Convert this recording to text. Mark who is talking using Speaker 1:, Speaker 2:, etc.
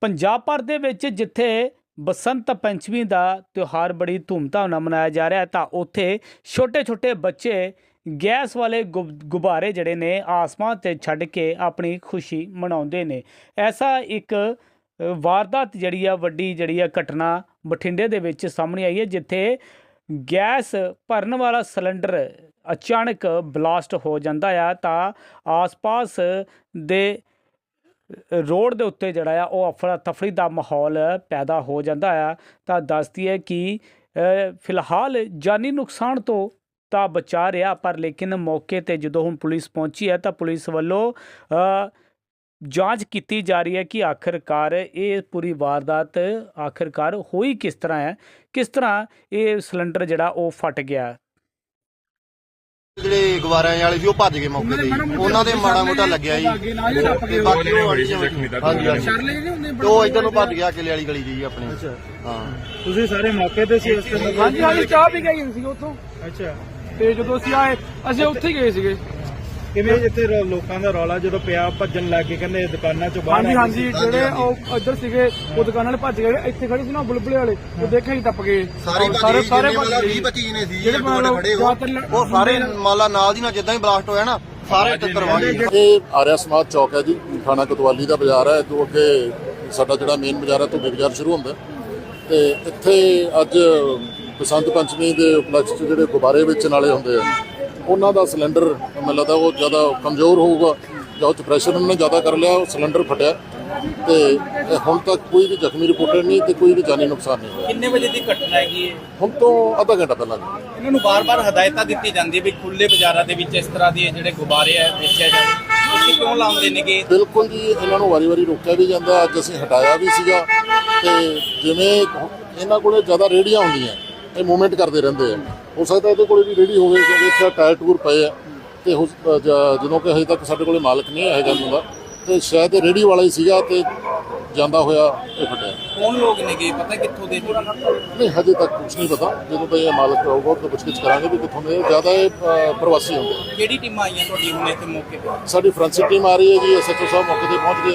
Speaker 1: ਪੰਜਾਬ ਭਰ ਦੇ ਵਿੱਚ ਜਿੱਥੇ ਬਸੰਤ ਪੰਚਮੀ ਦਾ ਤਿਉਹਾਰ ਬੜੀ ਧੂਮਧਾਮ ਨਾਲ ਮਨਾਇਆ ਜਾ ਰਿਹਾ ਹੈ, ਤਾਂ ਉੱਥੇ ਛੋਟੇ-ਛੋਟੇ ਬੱਚੇ ਗੈਸ ਵਾਲੇ ਗੁਬ- ਗੁਬਾਰੇ ਜਿਹੜੇ ਨੇ ਆਸਮਾਨ ਤੇ ਛੱਡ ਕੇ ਆਪਣੀ ਖੁਸ਼ੀ ਮਨਾਉਂਦੇ ਨੇ। ਐਸਾ ਇੱਕ ਵਾਰਦਾਤ ਜਿਹੜੀ ਆ, ਵੱਡੀ ਜਿਹੜੀ ਆ, ਘਟਨਾ ਬਠਿੰਡੇ ਦੇ ਵਿੱਚ ਸਾਹਮਣੇ ਆਈ ਹੈ, ਜਿੱਥੇ ਗੈਸ ਭਰਨ ਵਾਲਾ ਸਿਲੰਡਰ ਅਚਾਨਕ ਬਲਾਸਟ ਹੋ ਜਾਂਦਾ ਆ, ਤਾਂ ਆਸ-ਪਾਸ ਦੇ ਰੋਡ ਦੇ ਉੱਤੇ ਜਿਹੜਾ ਆ, ਉਹ ਅਫਰਾ ਤਫਰੀ ਦਾ ਮਾਹੌਲ ਪੈਦਾ ਹੋ ਜਾਂਦਾ ਆ। ਤਾਂ ਦੱਸਦੀ ਹੈ ਕਿ ਫਿਲਹਾਲ ਜਾਨੀ ਨੁਕਸਾਨ ਤੋਂ ਤਾਂ ਬਚਾ ਰਿਹਾ, ਪਰ ਲੇਕਿਨ ਮੌਕੇ ਤੇ ਜਦੋਂ ਹੁਣ ਪੁਲਿਸ ਪਹੁੰਚੀ ਹੈ, ਤਾਂ ਪੁਲਿਸ ਵੱਲੋਂ ਜਾਂਚ ਕੀਤੀ ਜਾ ਰਹੀ ਹੈ ਕਿ ਆਖਰਕਾਰ ਇਹ ਪੂਰੀ ਵਾਰਦਾਤ ਆਖਰਕਾਰ ਹੋਈ ਕਿਸ ਤਰ੍ਹਾਂ ਹੈ, ਕਿਸ ਤਰ੍ਹਾਂ ਇਹ ਸਿਲੰਡਰ ਜਿਹੜਾ ਉਹ ਫਟ ਗਿਆ।
Speaker 2: ਜਿਹੜੇ ਗਵਾਰਿਆਂ ਵਾਲੇ ਸੀ ਉਹ ਭੱਜ ਗਏ ਮੌਕੇ ਤੇ। ਉਹਨਾਂ ਦੇ ਮਾੜਾ ਮੋਟਾ ਲੱਗਿਆ ਜੀ। ਤੇ ਬਾਕੀ ਉਹ ਹਾਂਜੀ ਹਾਂਜੀ ਤੇ ਉਹ ਇਧਰ ਨੂੰ ਭੱਜ ਗਿਆ ਕਿਲੇ ਵਾਲੀ ਗਲੀ ਜੀ ਆਪਣੀ। ਹਾਂ।
Speaker 3: ਤੁਸੀਂ ਸਾਰੇ ਮੌਕੇ ਤੇ ਸੀ ਉਸ ਟਾਈਮ
Speaker 4: ਹਾਂਜੀ ਹਾਂਜੀ ਚਾਹ ਕੇ ਆਏ ਸੀ ਉੱਥੋਂ।
Speaker 3: ਅੱਛਾ।
Speaker 4: ਤੇ ਜਦੋਂ ਅਸੀਂ ਆਏ ਅਸੀਂ ਉੱਥੇ ਹੀ ਗਏ ਸੀਗੇ।
Speaker 3: ਕਿਵੇਂ ਜਿੱਥੇ ਰੋ- ਲੋਕਾਂ ਦਾ ਰੌਲਾ ਜਦੋਂ ਪਿਆ ਭੱਜਣ ਲੱਗ ਗਏ ਕਹਿੰਦੇ ਦੁਕਾਨਾਂ ਚੋਂ ਬਾਹਰ
Speaker 4: ਹਾਂਜੀ ਹਾਂਜੀ ਜਿਹੜੇ ਉਹ ਇੱਧਰ ਸੀਗੇ ਉਹ ਦੁਕਾਨ ਵਾਲੇ ਭੱਜ ਗਏ ਇੱਥੇ ਖੜੇ ਸੀ ਨਾ ਬੁਲਬੁਲੇ ਵਾਲੇ ਉਹ ਦੇਖਿਆ ਹੀ ਟੱਪ ਗਏ
Speaker 2: ਸਾਰੇ
Speaker 4: ਸਾਰੇ ਸਾਰੇ
Speaker 2: ਭੱਜ
Speaker 4: ਭੱਜ
Speaker 2: ਗਏ
Speaker 4: ਗਏ
Speaker 2: 20 25 ਨੇ ਸੀ
Speaker 4: ਜਿਹੜੇ ਲਓ
Speaker 2: ਖੜੇ ਉਹ
Speaker 4: ਜ਼ਿਆਦਾਤਰ
Speaker 2: ਉਹ ਸਾਰੇ ਮਾਲਾ ਨਾਲ ਦੀ ਨਾਲ ਜਿੱਦਾਂ ਹੀ ਬਲਾਸਟ ਹੋਇਆ ਨਾ ਸਾਰੇ ਟੱਕਰ ਵਾਗੇ
Speaker 5: ਇਹ ਆਰਿਆ ਸਮਾਜ ਚੌਕ ਹੈ ਜੀ ਥਾਣਾ ਕੋਤਵਾਲੀ ਦਾ ਬਾਜ਼ਾਰ ਹੈ ਜੋ ਅੱਗੇ ਸਾਡਾ ਜਿਹੜਾ ਮੇਨ ਬਾਜ਼ਾਰ ਹੈ ਤੋਂ ਬਾਜ਼ਾਰ ਸ਼ੁਰੂ ਹੁੰਦਾ ਹੈ। ਤੇ ਇੱਥੇ ਅੱਜ ਬਸੰਤ ਪੰਚਮੀ ਦੇ ਉਪਲਕਸ਼ 'ਚ ਜਿਹੜੇ ਗੁਬਾਰੇ ਵੇਚਣ ਵਾਲੇ ਹੁੰਦੇ ਆ ਉਹਨਾਂ ਦਾ ਸਿਲੰਡਰ ਮੈਨੂੰ ਲੱਗਦਾ ਉਹ ਜ਼ਿਆਦਾ ਕਮਜ਼ੋਰ ਹੋਊਗਾ ਜਾਂ ਉਹ 'ਚ ਪ੍ਰੈਸ਼ਰ ਉਹਨਾਂ ਨੇ ਜ਼ਿਆਦਾ ਕਰ ਲਿਆ ਉਹ ਸਿਲੰਡਰ ਫਟਿਆ। ਤੇ ਹੁਣ ਤੱਕ ਕੋਈ ਵੀ ਜ਼ਖਮੀ ਰਿਪੋਰਟਡ ਨਹੀਂ ਤੇ ਕੋਈ ਵੀ ਜਾਨੀ ਨੁਕਸਾਨ ਨਹੀਂ ਹੋਇਆ।
Speaker 6: ਕਿੰਨੇ ਵਜੇ ਦੀ ਘਟਨਾ ਹੈਗੀ ਹੈ
Speaker 5: ਹੁਣ ਤੋਂ ਅੱਧਾ ਘੰਟਾ ਪਹਿਲਾਂ।
Speaker 6: ਇਹਨਾਂ ਨੂੰ ਬਾਰ-ਬਾਰ ਹਦਾਇਤਾਂ ਦਿੱਤੀ ਜਾਂਦੀ ਹੈ ਵੀ ਖੁੱਲੇ ਬਾਜ਼ਾਰਾਂ ਦੇ ਵਿੱਚ ਇਸ ਤਰ੍ਹਾਂ ਦੇ ਜਿਹੜੇ ਗੁਬਾਰੇ ਆ ਵੇਚਿਆ ਜਾਵੇ ਤੁਸੀਂ ਕਿਉਂ ਲਾਉਂਦੇ ਨੇਗੇ?
Speaker 5: ਬਿਲਕੁਲ ਜੀ ਇਹਨਾਂ ਨੂੰ ਵਾਰੀ-ਵਾਰੀ ਰੋਕਿਆ ਵੀ ਜਾਂਦਾ। ਅੱਜ ਅਸੀਂ ਹਟਾਇਆ ਵੀ ਸੀਗਾ। ਤੇ ਜਿਵੇਂ ਇਹਨਾਂ ਕੋਲੇ ਜ਼ਿਆਦਾ ਰੇੜੀਆਂ ਹੁੰਦੀਆਂ ਇਹ ਮੂਵਮੈਂਟ ਕਰਦੇ ਰਹਿੰਦੇ ਆ। ਹੋ ਸਕਦਾ ਇਹਦੇ ਕੋਲੇ ਵੀ ਰੇੜੀ ਹੋਵੇ ਕਿਉਂਕਿ ਇੱਥੇ ਟਾਇਰ ਟੂਰ ਪਏ ਆ ਤੇ ਹੋ- ਅ, ਜ- ਜਦੋਂ ਕਿ ਹਜੇ ਤੱਕ ਸਾਡੇ ਕੋਲੇ ਮਾਲਕ ਨਹੀਂ ਹੈ ਜਾਂਦਾ ਦਾ। ਤੇ ਸ਼ਾਇਦ ਇਹ ਰੇੜੀ ਵਾਲਾ ਹੀ ਸੀਗਾ ਤੇ ਜਾਂਦਾ ਹੋਇਆ ਇਹ ਫਟਿਆ
Speaker 6: ਕੌਣ ਲੋਕ ਨੇਗੇ ਪਤਾ ਕਿੱਥੋਂ ਦੇ? ਨੇ
Speaker 5: ਨਹੀਂ ਹਜੇ ਤੱਕ ਕੁਝ ਨਹੀਂ ਪਤਾ। ਜਦੋਂ ਤੱਕ ਇਹ ਮਾਲਕ ਆਊਗਾ ਤਾਂ ਪੁੱਛਗਿੱਛ ਕਰਾਂਗੇ ਵੀ ਕਿੱਥੋਂ ਦੇ ਜ਼ਿਆਦਾ ਇਹ ਅ, ਪ੍ਰਵਾਸੀ ਹੁੰਦੇ।
Speaker 6: ਕਿਹੜੀ ਟੀਮਾਂ ਆਈਆਂ ਤੁਹਾਡੀ ਹੁਣ ਇੱਥੇ ਮੌਕੇ ਤੇ?
Speaker 5: ਸਾਡੀ ਫ੍ਰਾਂਸਿਕ ਟੀਮ ਆ ਰਹੀ ਹੈ ਜੀ ਐਸਐਚਓ ਸਾਹਿਬ ਮੌਕੇ ਤੇ ਪਹੁੰਚ ਗਏ।